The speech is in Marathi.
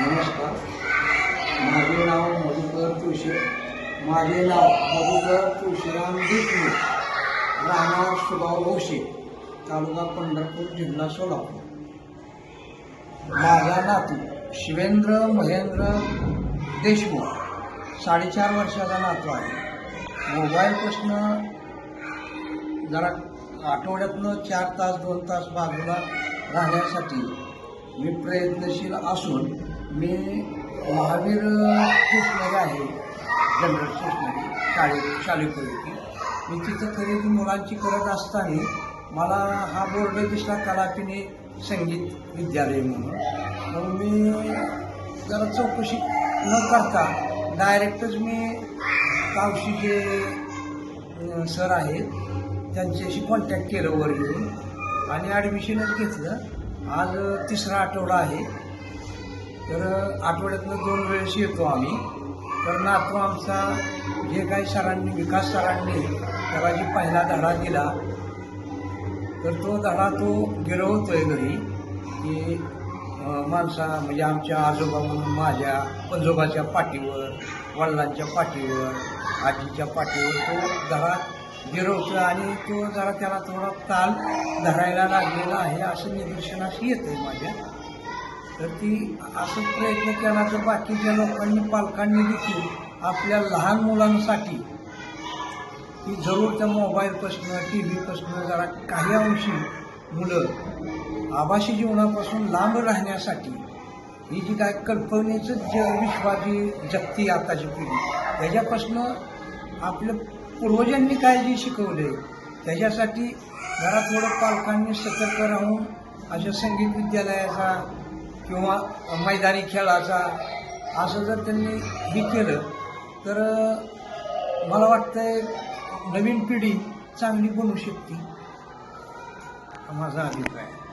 नमस्कार. माझे नाव मधुकर तुळशी माझे नाव मधुकर तुळशीराम देशमुख राहणार सुभाव ओशे तालुका पंढरपूर जिल्हा सोलापूर. माझा नातू शिवेंद्र महेंद्र देशमुख. साडेचार वर्षाचा नातू आहे. मोबाईलपासनं जरा आठवड्यातनं चार तास दोन तास बाजूला राहण्यासाठी मी प्रयत्नशील असून मी महावीर स्टेशनरी आहे. जनरल स्टेशनरी शाळे शाळेपूर्वी मी तिथं खरेदी मुलांची करत असताना मला हा बोर्ड दिसला कलापिनी संगीत विद्यालय म्हणून. मग मी जरा चौकशी न करता डायरेक्टच मी कावशी जे सर आहेत त्यांच्याशी कॉन्टॅक्ट केलं वर येऊन आणि ॲडमिशनच घेतलं. आज तिसरा आठवडा आहे. तर आठवड्यातनं दोन वेळेस येतो आम्ही. तर नातू आमचा जे काही सरांनी विकास सरांनी त्याला जी पहिला धडा दिला तर तो धडा तो गिरवतोय घरी की माणसा म्हणजे आमच्या आजोबा म्हणून माझ्या पंजोबाच्या पाठीवर वडिलांच्या पाठीवर आजीच्या पाठीवर तो धडा गिरवतोय आणि तो जरा त्याला थोडा ताल धरायला लागलेला आहे असं निदर्शनास येतंय माझ्या. तर ती असं प्रयत्न केला तर बाकीच्या लोकांनी पालकांनी देखील आपल्या लहान मुलांसाठी ही जरूर त्या मोबाईलपासनं टी व्हीपासनं जरा काही अंशी मुलं आभासी जीवनापासून लांब राहण्यासाठी ही जी काय कल्पनेचं ज विश्वाची जगती आताची पिढी त्याच्यापासनं आपलं पूर्वजांनी काय जे शिकवले त्याच्यासाठी जरा थोडं पालकांनी सतर्क राहून अशा संगीत विद्यालयाचा किंवा मैदानी खेळाचा असं जर त्यांनी हे केलं तर मला वाटतंय नवीन पिढी चांगली बनू शकते माझा अभिप्राय आहे.